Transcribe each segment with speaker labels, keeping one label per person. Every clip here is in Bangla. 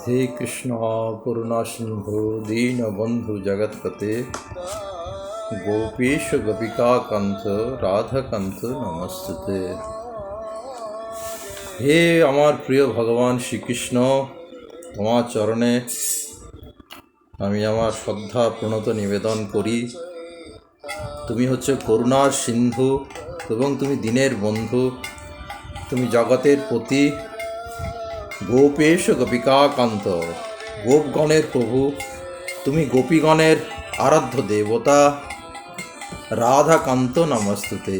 Speaker 1: হে কৃষ্ণ করুণা সিন্ধু দীনবন্ধু জগৎপতে গোপীশ গোপিকাকান্ত রাধাকান্ত নমস্তে হে আমার প্রিয় ভগবান শ্রীকৃষ্ণ তোমার চরণে আমি আমার শ্রদ্ধা প্রণত নিবেদন করি তুমি হচ্ছে করুণার সিন্ধু এবং তুমি দিনের বন্ধু তুমি জগতের প্রতি গোপেশ গোপিকাকান্ত গোপগণের প্রভু তুমি গোপীগণের আরাধ্য দেবতা রাধাকান্ত নমস্তুতে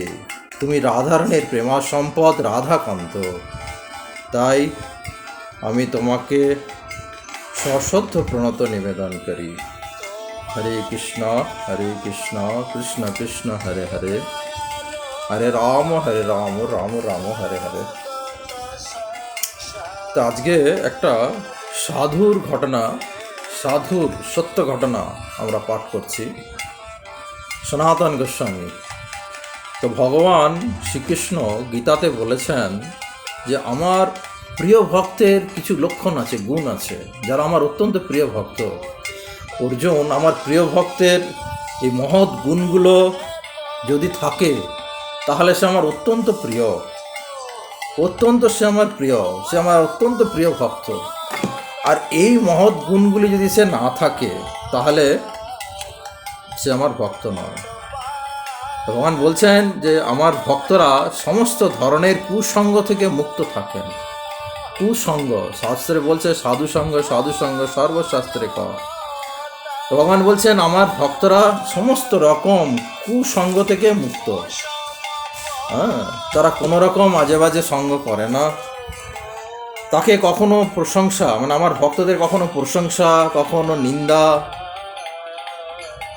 Speaker 1: তুমি রাধারণের প্রেমা সম্পদ রাধাকান্ত তাই আমি তোমাকে সশ্রদ্ধ প্রণত নিবেদন করি হরে কৃষ্ণ হরে কৃষ্ণ কৃষ্ণ কৃষ্ণ হরে হরে হরে রাম হরে রাম রাম রাম হরে হরে তো আজকে একটা সাধুর ঘটনা সাধুর সত্য ঘটনা আমরা পাঠ করছি সনাতন গোস্বামী তো ভগবান শ্রীকৃষ্ণ গীতাতে বলেছেন যে আমার প্রিয় ভক্তের কিছু লক্ষণ আছে গুণ আছে যারা আমার অত্যন্ত প্রিয় ভক্ত অর্জুন আমার প্রিয় ভক্তের এই মহৎ গুণগুলো যদি থাকে তাহলে সে আমার অত্যন্ত প্রিয় অত্যন্ত সে আমার প্রিয় সে আমার অত্যন্ত প্রিয় ভক্ত আর এই মহৎ গুণগুলি যদি সে না থাকে তাহলে সে আমার ভক্ত নয় ভগবান বলছেন যে আমার ভক্তরা সমস্ত ধরনের কুসঙ্গ থেকে মুক্ত থাকেন কুসঙ্গ শাস্ত্রে বলছে সাধুসঙ্গ সাধুসঙ্গ সর্বশাস্ত্রে ক ভগবান বলছেন আমার ভক্তরা সমস্ত রকম কুসঙ্গ থেকে মুক্ত হ্যাঁ তারা কোনো রকম মাঝে বাজে সঙ্গ করে না তাকে কখনো প্রশংসা মানে আমার ভক্তদের কখনো প্রশংসা কখনো নিন্দা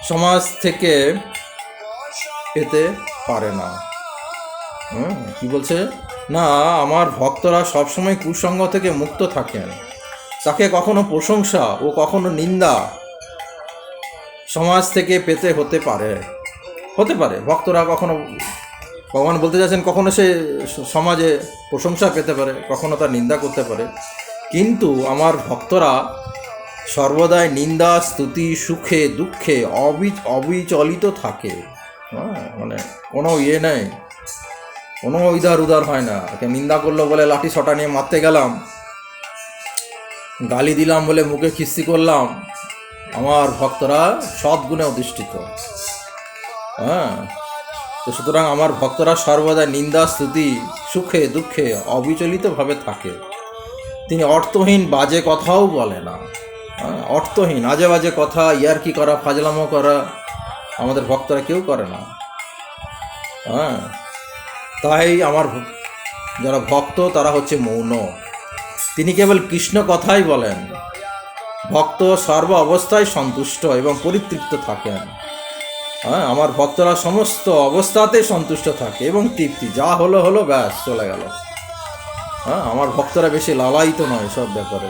Speaker 1: সমাজ থেকে পেতে পারে না কি কী বলছে না আমার ভক্তরা সবসময় কুসঙ্গ থেকে মুক্ত থাকেন তাকে কখনো প্রশংসা ও কখনো নিন্দা সমাজ থেকে পেতে হতে পারে হতে পারে ভক্তরা কখনো ভগবান বলতে চাইছেন কখনো সে সমাজে প্রশংসা পেতে পারে কখনো তার নিন্দা করতে পারে কিন্তু আমার ভক্তরা সর্বদাই নিন্দা স্তুতি সুখে দুঃখে অবি অবিচলিত থাকে হ্যাঁ মানে কোনো ইয়ে নেই কোনো ইদার উদার হয় না একে নিন্দা করলো বলে লাঠি ছটা নিয়ে মারতে গেলাম গালি দিলাম বলে মুখে খিস্তি করলাম আমার ভক্তরা সৎগুণে অধিষ্ঠিত হ্যাঁ তো সুতরাং আমার ভক্তরা সর্বদা নিন্দা স্তুতি সুখে দুঃখে অবিচলিতভাবে থাকে তিনি অর্থহীন বাজে কথাও বলে না হ্যাঁ, অর্থহীন আজে বাজে কথা কি করা ফাজলামো করা আমাদের ভক্তরা কেউ করে না হ্যাঁ তাই আমার যারা ভক্ত তারা হচ্ছে মৌন তিনি কেবল কৃষ্ণ কথাই বলেন ভক্ত সর্ব অবস্থায় সন্তুষ্ট এবং পরিতৃপ্ত থাকেন হ্যাঁ আমার ভক্তরা সমস্ত অবস্থাতে সন্তুষ্ট থাকে এবং তৃপ্তি যা হলো হলো ব্যাস চলে গেল হ্যাঁ আমার ভক্তরা বেশি লালায়িত নয় সব ব্যাপারে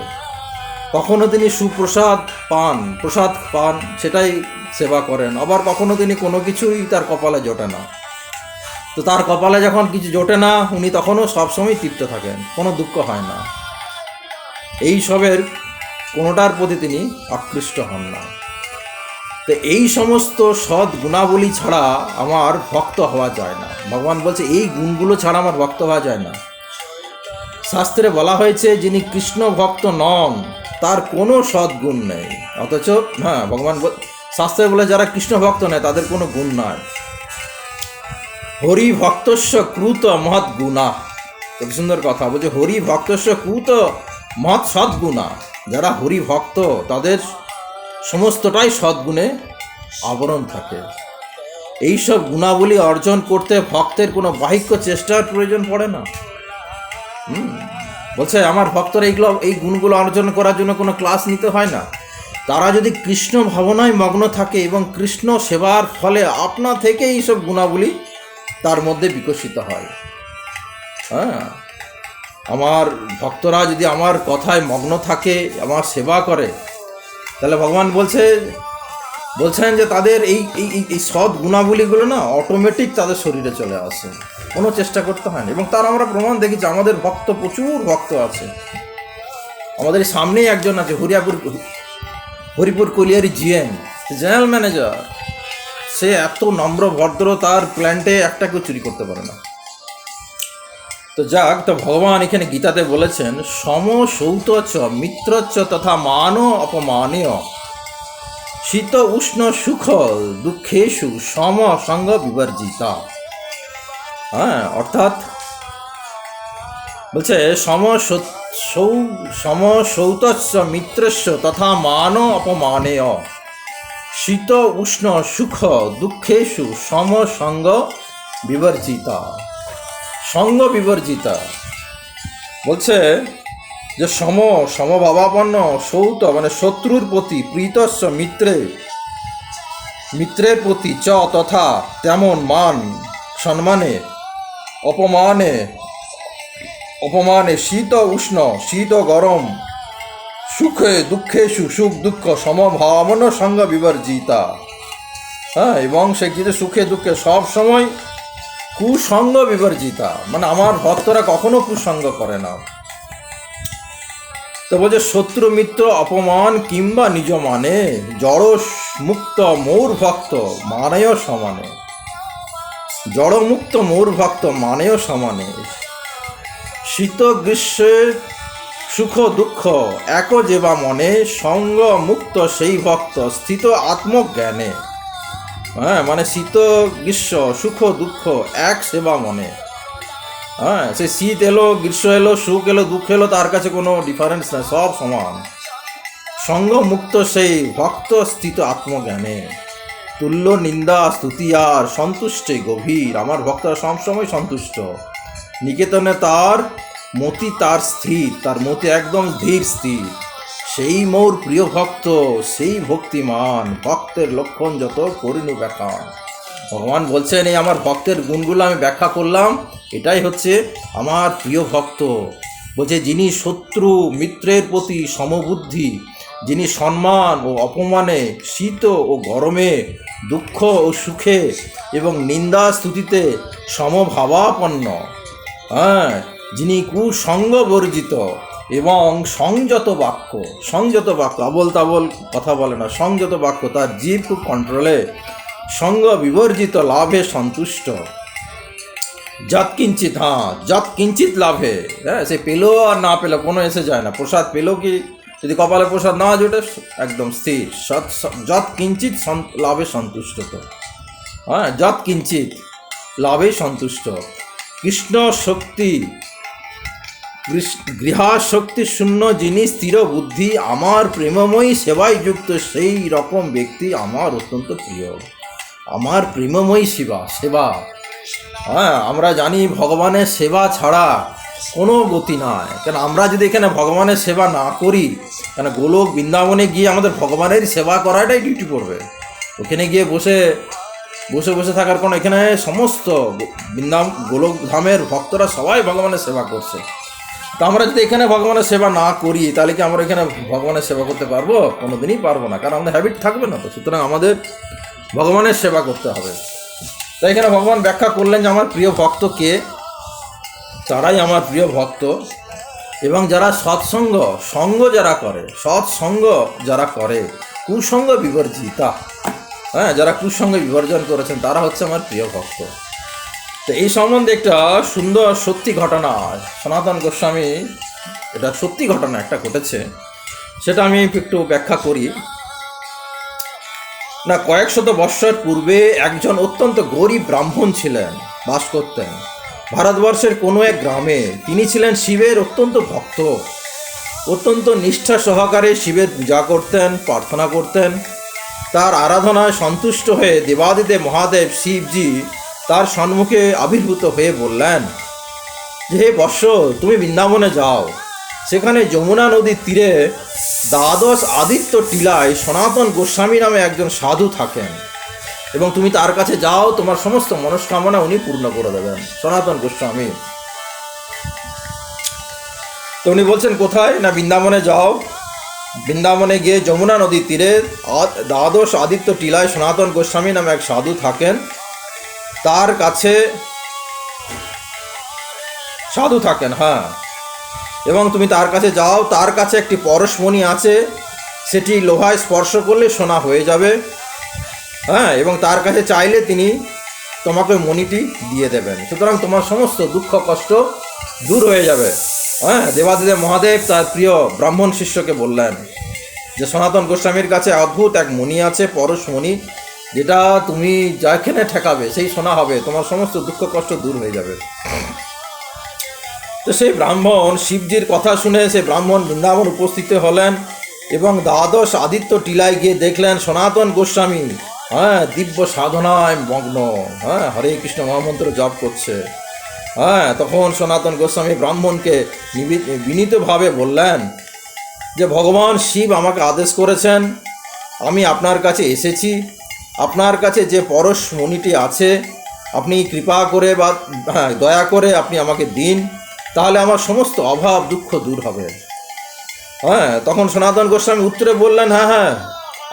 Speaker 1: কখনো তিনি সুপ্রসাদ পান প্রসাদ পান সেটাই সেবা করেন আবার কখনো তিনি কোনো কিছুই তার কপালে জোটে না তো তার কপালে যখন কিছু জোটে না উনি তখনও সবসময় তৃপ্ত থাকেন কোনো দুঃখ হয় না এই সবের কোনোটার প্রতি তিনি আকৃষ্ট হন না তো এই সমস্ত সৎ গুণাবলী ছাড়া আমার ভক্ত হওয়া যায় না ভগবান বলছে এই গুণগুলো ছাড়া আমার ভক্ত হওয়া যায় না শাস্ত্রে বলা হয়েছে যিনি কৃষ্ণ ভক্ত নন তার কোনো সৎ গুণ নেই অথচ হ্যাঁ ভগবান শাস্ত্রে বলে যারা কৃষ্ণ ভক্ত নেয় তাদের কোনো গুণ নাই হরি ভক্তস্ব ক্রুত মহৎ গুণা খুব সুন্দর কথা বলছে হরি ভক্তস্ব ক্রুত মহৎ সৎ গুণা যারা হরি ভক্ত তাদের সমস্তটাই সদ্গুণে আবরণ থাকে এইসব গুণাবলী অর্জন করতে ভক্তের কোনো বাহিক্য চেষ্টার প্রয়োজন পড়ে না হুম বলছে আমার ভক্তরা এইগুলো এই গুণগুলো অর্জন করার জন্য কোনো ক্লাস নিতে হয় না তারা যদি কৃষ্ণ ভাবনায় মগ্ন থাকে এবং কৃষ্ণ সেবার ফলে আপনা থেকে এইসব গুণাবলী তার মধ্যে বিকশিত হয় হ্যাঁ আমার ভক্তরা যদি আমার কথায় মগ্ন থাকে আমার সেবা করে তাহলে ভগবান বলছে বলছেন যে তাদের এই এই সৎ গুণাবলীগুলো না অটোমেটিক তাদের শরীরে চলে আসে কোনো চেষ্টা করতে হয় না এবং তার আমরা প্রমাণ দেখি যে আমাদের ভক্ত প্রচুর ভক্ত আছে আমাদের সামনেই একজন আছে Hariyapur Haripur colliery GM general manager সে এত নম্র ভদ্র তার প্ল্যান্টে একটা কেউ চুরি করতে পারে না তো যাক তো ভগবান এখানে গীতাতে বলেছেন সমসৌতচ মিত্রচ তথা মান অপমানীয় শীত উষ্ণ সুখ দুঃখেশু সম সঙ্গ বিবর্জিতা হ্যাঁ অর্থাৎ বলছে সম সৌ সম সৌতস্য মিত্রস্য তথা মান অপমানেয় শীত উষ্ণ সুখ দুঃখেশু সম সঙ্গ বিবর্জিতা সঙ্গ বিবর্জিত বলছে যে সম সমভাবাপন্ন সৌত মানে শত্রুর প্রতি প্রীতস্ব মিত্রে মিত্রের প্রতি চ তথা তেমন মান সম্মানে অপমানে অপমানে শীত উষ্ণ শীত গরম সুখে দুঃখে সুখ দুঃখ সমভাবন সঙ্গ বিবর্জিতা হ্যাঁ এবং সে কিন্তু সুখে দুঃখে সব সময় কুসঙ্গ বিবর্জিতা মানে আমার ভক্তরা কখনো কুসঙ্গ করে না তো বলছে শত্রু মিত্র অপমান কিংবা নিজ মানে জড় মুক্ত মৌর ভক্ত মানেও সমানে জড় মুক্ত মৌর ভক্ত মানেও সমানে শীত গ্রীষ্মে সুখ দুঃখ এক যেবা মনে সঙ্গ মুক্ত সেই ভক্ত স্থিত আত্মজ্ঞানে হ্যাঁ মানে শীত গ্রীষ্ম সুখ দুঃখ এক সেবা মনে হ্যাঁ সে শীত এলো গ্রীষ্ম এলো সুখ এলো দুঃখ এলো তার কাছে কোনো ডিফারেন্স নাই সব সমান মুক্ত সেই ভক্ত স্থিত আত্মজ্ঞানে তুল্য নিন্দা স্তুতি আর সন্তুষ্টে গভীর আমার ভক্তরা সবসময় সন্তুষ্ট নিকেতনে তার মতি তার স্থির তার মতি একদম ধীর স্থির সেই মোর প্রিয় ভক্ত সেই ভক্তিমান ভক্তের লক্ষণ যত করিনু ব্যাখ্যা ভগবান বলছেন এই আমার ভক্তের গুণগুলো আমি ব্যাখ্যা করলাম এটাই হচ্ছে আমার প্রিয় ভক্ত বলছে যিনি শত্রু মিত্রের প্রতি সমবুদ্ধি যিনি সম্মান ও অপমানে শীত ও গরমে দুঃখ ও সুখে এবং নিন্দা স্তুতিতে সমভাবাপন্ন হ্যাঁ যিনি কুসঙ্গ বর্জিত এবং সংযত বাক্য সংযত বাক্য আবল তাবল কথা বলে না সংযত বাক্য তার জীব কন্ট্রোলে সঙ্গ বিবর্জিত লাভে সন্তুষ্ট যত কিঞ্চিত হ্যাঁ যত কিঞ্চিত লাভে হ্যাঁ সে পেলো আর না পেলো কোনো এসে যায় না প্রসাদ পেলো কি যদি কপালে প্রসাদ না জোটে একদম স্থির সৎ যত কিঞ্চিত লাভে সন্তুষ্ট তো হ্যাঁ যত কিঞ্চিত লাভে সন্তুষ্ট কৃষ্ণ শক্তি গৃহাশক্তি শূন্য যিনি স্থির বুদ্ধি আমার প্রেমময়ী সেবায় যুক্ত সেই রকম ব্যক্তি আমার অত্যন্ত প্রিয় আমার প্রেমময়ী সেবা সেবা হ্যাঁ আমরা জানি ভগবানের সেবা ছাড়া কোনো গতি নাই কেন আমরা যদি এখানে ভগবানের সেবা না করি কেন গোলক বৃন্দাবনে গিয়ে আমাদের ভগবানের সেবা করাটাই ডিউটি পড়বে ওখানে গিয়ে বসে বসে বসে থাকার কোনো এখানে সমস্ত বৃন্দাবন গোলক ধামের ভক্তরা সবাই ভগবানের সেবা করছে তো আমরা যদি এখানে ভগবানের সেবা না করি তাহলে কি আমরা এখানে ভগবানের সেবা করতে পারবো কোনো দিনই পারবো না কারণ আমাদের হ্যাবিট থাকবে না তো সুতরাং আমাদের ভগবানের সেবা করতে হবে তাই এখানে ভগবান ব্যাখ্যা করলেন যে আমার প্রিয় ভক্ত কে তারাই আমার প্রিয় ভক্ত এবং যারা সৎসঙ্গ সঙ্গ যারা করে সৎসঙ্গ যারা করে কুসঙ্গ বিবর্জিতা হ্যাঁ যারা কুসঙ্গে বিবর্জন করেছেন তারা হচ্ছে আমার প্রিয় ভক্ত তো এই সম্বন্ধে একটা সুন্দর সত্যি ঘটনা সনাতন গোস্বামী এটা সত্যি ঘটনা একটা ঘটেছে সেটা আমি একটু ব্যাখ্যা করি না কয়েক শত বৎসর পূর্বে একজন অত্যন্ত গরিব ব্রাহ্মণ ছিলেন বাস করতেন ভারতবর্ষের কোনো এক গ্রামে তিনি ছিলেন শিবের অত্যন্ত ভক্ত অত্যন্ত নিষ্ঠা সহকারে শিবের পূজা করতেন প্রার্থনা করতেন তার আরাধনায় সন্তুষ্ট হয়ে দেবাদিদেব মহাদেব শিবজি তার সম্মুখে আবির্ভূত হয়ে বললেন যে হে বর্ষ তুমি বৃন্দাবনে যাও সেখানে যমুনা নদীর তীরে দ্বাদশ আদিত্য টিলায় সনাতন গোস্বামী নামে একজন সাধু থাকেন এবং তুমি তার কাছে যাও তোমার সমস্ত মনস্কামনা উনি পূর্ণ করে দেবেন সনাতন গোস্বামী তো উনি বলছেন কোথায় না বৃন্দাবনে যাও বৃন্দাবনে গিয়ে যমুনা নদীর তীরে দ্বাদশ আদিত্য টিলায় সনাতন গোস্বামী নামে এক সাধু থাকেন তার কাছে সাধু থাকেন হ্যাঁ এবং তুমি তার কাছে যাও তার কাছে একটি পরশমণি আছে সেটি লোহায় স্পর্শ করলে সোনা হয়ে যাবে হ্যাঁ এবং তার কাছে চাইলে তিনি তোমাকে মণিটি দিয়ে দেবেন সুতরাং তোমার সমস্ত দুঃখ কষ্ট দূর হয়ে যাবে হ্যাঁ দেবাদেদেব মহাদেব তার প্রিয় ব্রাহ্মণ শিষ্যকে বললেন যে সনাতন গোস্বামীর কাছে অদ্ভুত এক মণি আছে পরশমণি যেটা তুমি যাখানে ঠেকাবে সেই শোনা হবে তোমার সমস্ত দুঃখ কষ্ট দূর হয়ে যাবে তো সেই ব্রাহ্মণ শিবজির কথা শুনে সে ব্রাহ্মণ বৃন্দাবন উপস্থিত হলেন এবং দ্বাদশ আদিত্য টিলায় গিয়ে দেখলেন সনাতন গোস্বামী হ্যাঁ দিব্য সাধনায় মগ্ন হ্যাঁ হরে কৃষ্ণ মহামন্ত্র জপ করছে হ্যাঁ তখন সনাতন গোস্বামী ব্রাহ্মণকে বিনীতভাবে বললেন যে ভগবান শিব আমাকে আদেশ করেছেন আমি আপনার কাছে এসেছি আপনার কাছে যে পরশ মণিটি আছে আপনি কৃপা করে বা হ্যাঁ, দয়া করে আপনি আমাকে দিন তাহলে আমার সমস্ত অভাব দুঃখ দূর হবে হ্যাঁ তখন সনাতন গোস্বামী উত্তরে বললেন হ্যাঁ হ্যাঁ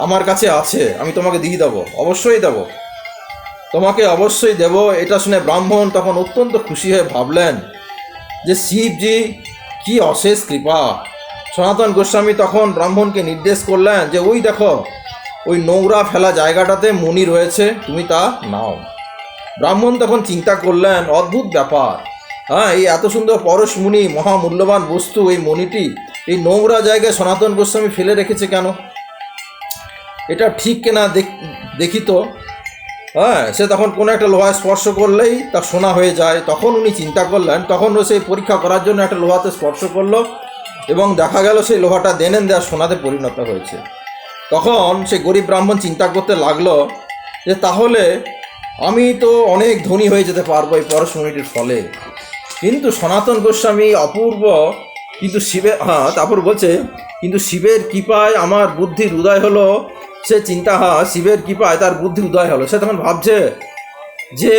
Speaker 1: আমার কাছে আছে আমি তোমাকে দিয়ে দেবো অবশ্যই দেব তোমাকে অবশ্যই দেব এটা শুনে ব্রাহ্মণ তখন অত্যন্ত খুশি হয়ে ভাবলেন যে শিবজি কি অশেষ কৃপা সনাতন গোস্বামী তখন ব্রাহ্মণকে নির্দেশ করলেন যে ওই দেখো ওই নোংরা ফেলা জায়গাটাতে মনি রয়েছে তুমি তা নাও ব্রাহ্মণ তখন চিন্তা করলেন অদ্ভুত ব্যাপার হ্যাঁ এই এত সুন্দর পরশ মুনি মহামূল্যবান বস্তু এই মণিটি এই নোংরা জায়গায় সনাতন গোস্বামী ফেলে রেখেছে কেন এটা ঠিক কেনা দেখি তো হ্যাঁ সে তখন কোনো একটা লোহায় স্পর্শ করলেই তা সোনা হয়ে যায় তখন উনি চিন্তা করলেন তখন সেই পরীক্ষা করার জন্য একটা লোহাতে স্পর্শ করলো এবং দেখা গেল সেই লোহাটা দেনেন দেয়া সোনাতে পরিণত হয়েছে তখন সে গরিব ব্রাহ্মণ চিন্তা করতে লাগলো যে তাহলে আমি তো অনেক ধনী হয়ে যেতে পারবো এই পরশুনিটির ফলে কিন্তু সনাতন গোস্বামী অপূর্ব কিন্তু শিবের হ্যাঁ তারপর বলছে কিন্তু শিবের কৃপায় আমার বুদ্ধির উদয় হলো সে চিন্তা হা হ্যাঁ, শিবের কৃপায় তার বুদ্ধি উদয় হলো সে তখন ভাবছে যে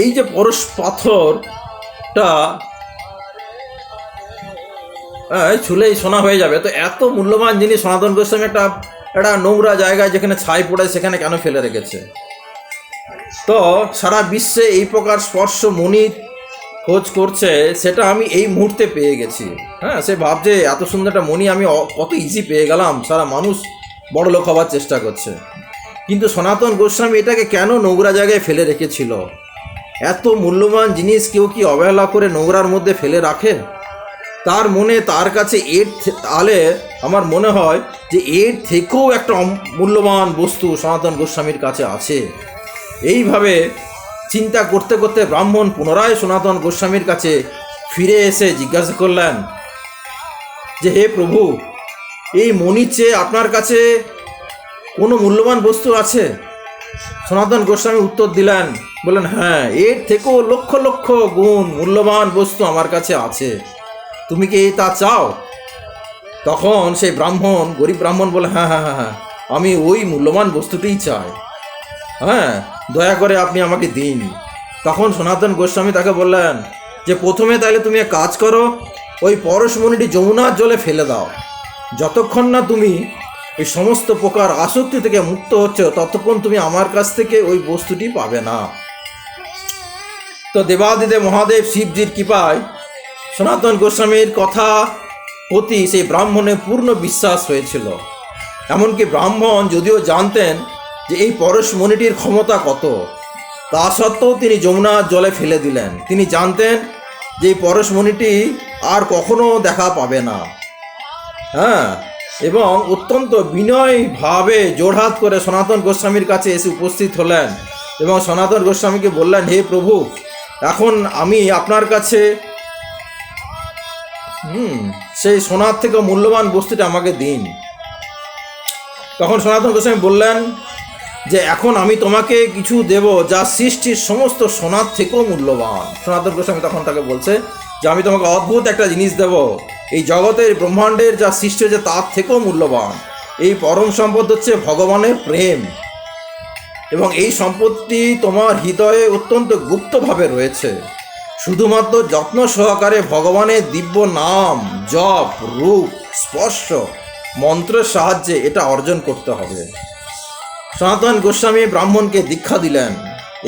Speaker 1: এই যে পরশ পাথরটা ছুলেই হ্যাঁ, সোনা হয়ে যাবে তো এত মূল্যবান জিনিস সনাতন গোস্বামী একটা একটা নোংরা জায়গায় যেখানে ছাই পড়ে সেখানে কেন ফেলে রেখেছে তো সারা বিশ্বে এই প্রকার স্পর্শ মনির খোঁজ করছে সেটা আমি এই মুহূর্তে পেয়ে গেছি হ্যাঁ সে ভাবছে এত সুন্দর একটা মনি আমি কত ইজি পেয়ে গেলাম সারা মানুষ বড় লোক হওয়ার চেষ্টা করছে কিন্তু সনাতন গোস্বামী এটাকে কেন নোংরা জায়গায় ফেলে রেখেছিল এত মূল্যবান জিনিস কেউ কি অবহেলা করে নোংরার মধ্যে ফেলে রাখে তার মনে তার কাছে এর তাহলে আমার মনে হয় যে এর থেকেও একটা মূল্যবান বস্তু সনাতন গোস্বামীর কাছে আছে এইভাবে চিন্তা করতে করতে ব্রাহ্মণ পুনরায় সনাতন গোস্বামীর কাছে ফিরে এসে জিজ্ঞাসা করলেন যে হে প্রভু এই মনিচে চেয়ে আপনার কাছে কোনো মূল্যবান বস্তু আছে সনাতন গোস্বামী উত্তর দিলেন বললেন হ্যাঁ এর থেকেও লক্ষ লক্ষ গুণ মূল্যবান বস্তু আমার কাছে আছে তুমি কি তা চাও তখন সেই ব্রাহ্মণ গরিব ব্রাহ্মণ বলে হ্যাঁ হ্যাঁ হ্যাঁ হ্যাঁ আমি ওই মূল্যবান বস্তুটিই চাই হ্যাঁ দয়া করে আপনি আমাকে দিন তখন সনাতন গোস্বামী তাকে বললেন যে প্রথমে তাহলে তুমি এক কাজ করো ওই পরশমণিটি যমুনার জলে ফেলে দাও যতক্ষণ না তুমি এই সমস্ত প্রকার আসক্তি থেকে মুক্ত হচ্ছ ততক্ষণ তুমি আমার কাছ থেকে ওই বস্তুটি পাবে না তো দেবাদিদেব মহাদেব শিবজির কৃপায় সনাতন গোস্বামীর কথা প্রতি সেই ব্রাহ্মণের পূর্ণ বিশ্বাস হয়েছিল এমনকি ব্রাহ্মণ যদিও জানতেন যে এই পরশ মণিটির ক্ষমতা কত তা সত্ত্বেও তিনি যমুনার জলে ফেলে দিলেন তিনি জানতেন যে এই পরশ মণিটি আর কখনো দেখা পাবে না হ্যাঁ এবং অত্যন্ত বিনয়ভাবে জোড়হাত করে সনাতন গোস্বামীর কাছে এসে উপস্থিত হলেন এবং সনাতন গোস্বামীকে বললেন হে প্রভু এখন আমি আপনার কাছে হুম সেই সোনার থেকে মূল্যবান বস্তুটা আমাকে দিন তখন সনাতন গোস্বামী বললেন যে এখন আমি তোমাকে কিছু দেব যা সৃষ্টির সমস্ত সোনার থেকেও মূল্যবান সনাতন গোস্বামী তখন তাকে বলছে যে আমি তোমাকে অদ্ভুত একটা জিনিস দেব এই জগতের ব্রহ্মাণ্ডের যা সৃষ্টি হয়েছে তার থেকেও মূল্যবান এই পরম সম্পদ হচ্ছে ভগবানের প্রেম এবং এই সম্পত্তি তোমার হৃদয়ে অত্যন্ত গুপ্তভাবে রয়েছে শুধুমাত্র যত্ন সহকারে ভগবানের দিব্য নাম জপ রূপ স্পর্শ মন্ত্রের সাহায্যে এটা অর্জন করতে হবে সনাতন গোস্বামী ব্রাহ্মণকে দীক্ষা দিলেন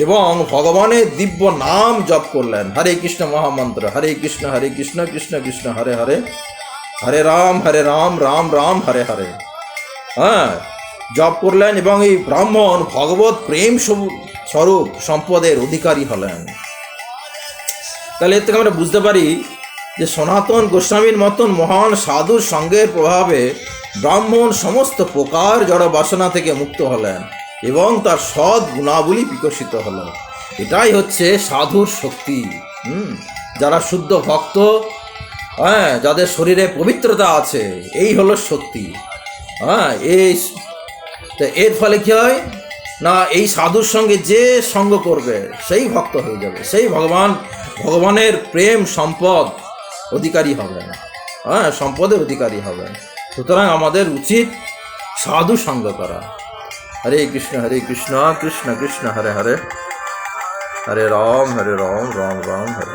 Speaker 1: এবং ভগবানের দিব্য নাম জপ করলেন হরে কৃষ্ণ মহামন্ত্র হরে কৃষ্ণ হরে কৃষ্ণ কৃষ্ণ কৃষ্ণ হরে হরে হরে রাম হরে রাম রাম রাম হরে হরে হ্যাঁ জপ করলেন এবং এই ব্রাহ্মণ ভগবত প্রেম স্বরূপ সম্পদের অধিকারী হলেন তাহলে এর থেকে আমরা বুঝতে পারি যে সনাতন গোস্বামীর মতন মহান সাধুর সঙ্গের প্রভাবে ব্রাহ্মণ সমস্ত প্রকার জড় বাসনা থেকে মুক্ত হলেন এবং তার সৎ গুণাবলী বিকশিত হল এটাই হচ্ছে সাধুর শক্তি হুম যারা শুদ্ধ ভক্ত হ্যাঁ যাদের শরীরে পবিত্রতা আছে এই হলো শক্তি হ্যাঁ এই এর ফলে কী হয় না এই সাধুর সঙ্গে যে সঙ্গ করবে সেই ভক্ত হয়ে যাবে সেই ভগবান ভগবানের প্রেম সম্পদ অধিকারী হবে না হ্যাঁ সম্পদের অধিকারী হবে সুতরাং আমাদের উচিত সাধু সঙ্গ করা হরে কৃষ্ণ হরে কৃষ্ণ কৃষ্ণ কৃষ্ণ হরে হরে হরে রাম হরে রাম রাম রাম হরে